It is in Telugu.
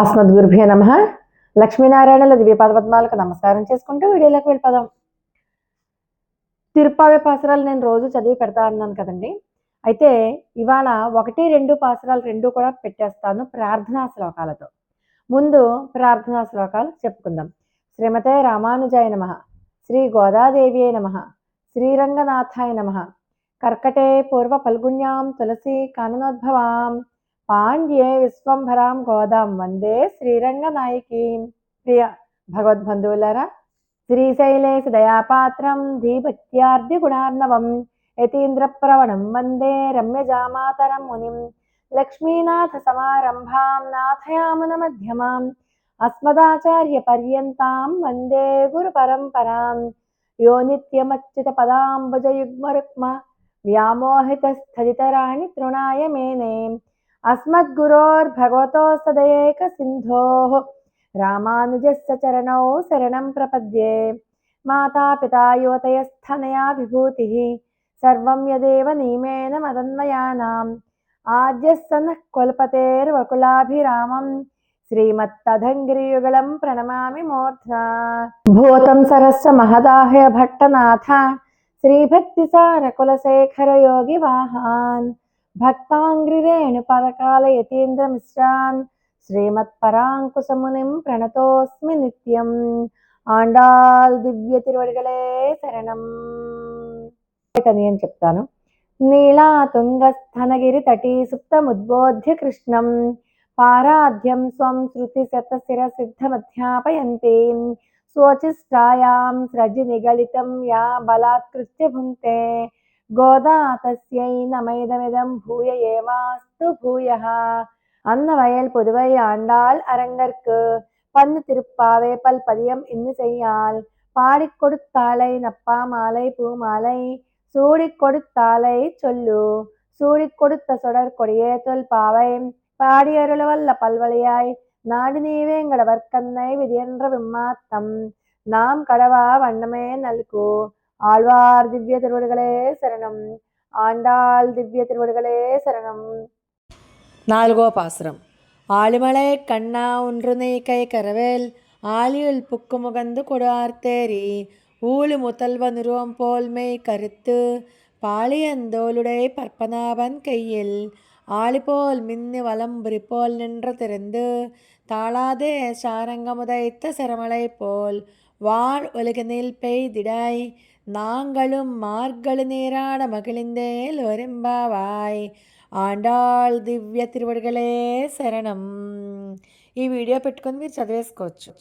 అస్మద్గురుభ్యో నమ. లక్ష్మీనారాయణల దివ్యపాద పద్మాలకు నమస్కారం చేసుకుంటూ వీడియోలోకి వెళ్ళిపోదాం. తిరుప్పావే పాసరాలు నేను రోజు చదివి పెడతా అన్నాను కదండి. అయితే ఇవాళ ఒకటి రెండు పాసరాలు రెండు కూడా పెట్టేస్తాను ప్రార్థనా శ్లోకాలతో. ముందు ప్రార్థనా శ్లోకాలు చెప్పుకుందాం. శ్రీమతే రామానుజాయ నమ. శ్రీ గోదాదేవి నమ. శ్రీరంగనాథాయ నమ. కర్కటే పూర్వ ఫల్గుణ్యాం తులసి కాననోద్భవాం. పాండ్యే విశ్వంభరాం గోదాం వందే శ్రీరంగనాయకీం. ప్రియ భగవద్బంధువులరా శ్రీశైలేశ దయాపాత్రం ధీభక్త్యార్ధి గుణార్ణవం యతీంద్రప్రవణం వందే రమ్యజామాతరం మునిం లక్ష్మీనాథ సమారంభాం నాథయామున మధ్యమాం అస్మదాచార్య పర్యంతాం వందే గురు పరంపరాం యో నిత్యమచ్యుత పదాంబుజయుగ్మరుక్మ వ్యామోహిత స్థితరాణి తృణాయ మేనే. అస్మద్గురోర్భగవతోస్తదయేక సింధో రామానుజస్య చరణౌ శరణం ప్రపద్యే మాతాపితాయువతయస్థనయా విభూతి సర్వం యదేవ నియమేన మదన్వయానాం ఆద్యస్సనః కొల్పతేర్వకులాభిరామం శ్రీమత్తధంగిరియుగళం ప్రణమామి మూర్ధ్నా భూతం సరస్వ మహదాహయ భట్టనాథ శ్రీభక్తిసార కులశేఖర యోగి వాహాన్ భక్తాంగ్రిరేణు పరకాల యతీంద్ర మిశ్రాన్ శ్రీమత్పరాంకుశమునిం ప్రణతోస్మి నిత్యం. ఆండాల్ దివ్య తిరువడిగలే శరణం. అని చెప్తాను. నీలా తుంగస్థనగిరి తటీ సుప్తముద్బోధ్య కృష్ణం. పారాధ్యం స్వం శృతి శతశిర సిద్ధమధ్యాపయంతి స్వచిష్టాయాం స్రజి నిగళితం యా బలాత్కృత్య భుంక్తే கோதா தஸ்யை நமேதமிதம் பூய ஏமாஸ்து பூயகா அன்னவயல் புதுவை ஆண்டாள் அரங்கற்கு பந்து திருப்பாவே பல் பதியம் இன்னு செய்யாள் பாடி கொடுத்தாளை நப்பா மாலை பூ மாலை சூடி கொடுத்தாளை சொல்லு। சூடி கொடுத்த சுடர் கொடியே தொல் பாவை। பாடியருளவல்ல பல்வழியாய்। நாடு நீவேங்கடவர் கண்ணை விதியன்ற விம்மாத்தம். நாம் கடவா வண்ணமே நல்கு. ஆழ்வார் திவ்ய திருவடுகளே சரணம். ஆண்டாள் திவ்ய திருவடுகளே சரணம். நால்கோ பாசுரம் ஆளிமலை கண்ணா ஒன்று கை கரவேல் ஆலியுள் புக்கு முகந்து ஊழு முதல்வ நிறுவம் போல்மை கருத்து பாலியந்தோளுடை பற்பநாபன் கையில் ஆளிபோல் மின்னு வலம்புரி போல் நின்று திறந்து தாளாதே சாரங்கமுதைத்த சிரமலை போல் வாழ் உலகனில் பெய்திடாய் நாங்களும் மார்கழு நீராட மகிழ்ந்தேல் ఒరింబావాయ్ ఆండాళ్ దివ్య తిరువడిగలే శరణం ఈ వీడియో పెట్టుకొని మీరు చదివేసుకోవచ్చు